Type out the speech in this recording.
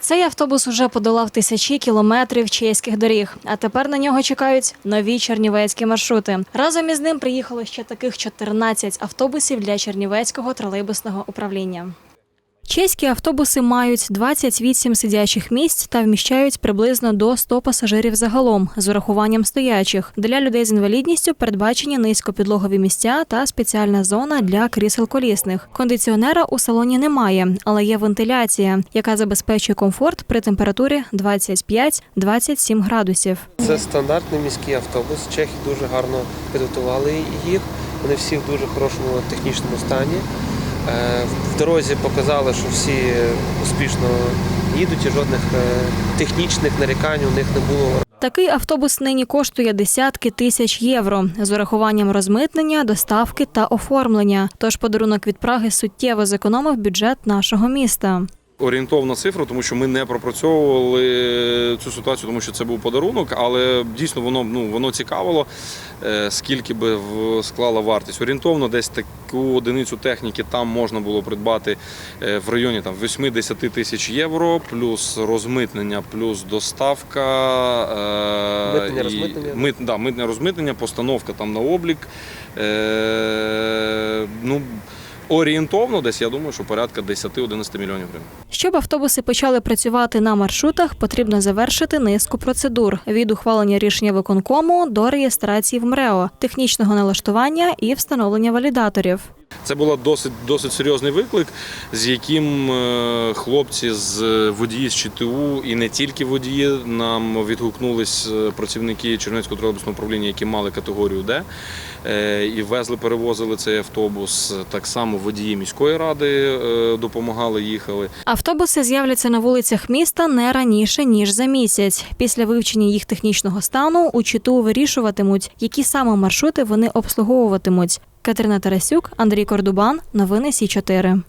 Цей автобус уже подолав тисячі кілометрів чеських доріг, а тепер на нього чекають нові чернівецькі маршрути. Разом із ним приїхало ще таких 14 автобусів для чернівецького тролейбусного управління. Чеські автобуси мають 28 сидячих місць та вміщають приблизно до 100 пасажирів загалом з урахуванням стоячих. Для людей з інвалідністю передбачені низькопідлогові місця та спеціальна зона для крісел колісних. Кондиціонера у салоні немає, але є вентиляція, яка забезпечує комфорт при температурі 25-27 градусів. Це стандартний міський автобус. Чехи дуже гарно підготували їх. Вони всі в дуже хорошому технічному стані. Е, В дорозі показали, що всі успішно їдуть і жодних е, технічних нарікань у них не було. Такий автобус нині коштує десятки тисяч євро з урахуванням розмитнення, доставки та оформлення. Тож подарунок від Праги суттєво зекономив бюджет нашого міста. Орієнтовна цифра, тому що ми не пропрацьовували цю ситуацію, тому що це був подарунок, але дійсно воно ну воно цікавило, е, скільки би склала вартість. Орієнтовно десь таку одиницю техніки там можна було придбати е, в районі там 8-10 тисяч євро, плюс розмитнення, плюс доставка. е, Митнення, і- розмитнення. Мит, да, митне розмитнення, постановка там на облік. Е, ну, Орієнтовно, десь я думаю, що порядка 10-11 мільйонів гривень. Щоб автобуси почали працювати на маршрутах, потрібно завершити низку процедур від ухвалення рішення виконкому до реєстрації в МРЕО, технічного налаштування і встановлення валідаторів. Це був досить, досить серйозний виклик, з яким е, хлопці з водії з ЧТУ і не тільки водії нам відгукнулись е, працівники Чернівецького тролейбусного управління, які мали категорію Д е, і везли, перевозили цей автобус. Так само водії міської ради е, допомагали, їхали. Автобуси з'являться на вулицях міста не раніше ніж за місяць. Після вивчення їх технічного стану у ЧТУ вирішуватимуть, які саме маршрути вони обслуговуватимуть. Катерина Тарасюк, Андрій Кордубан. Новини Сі 4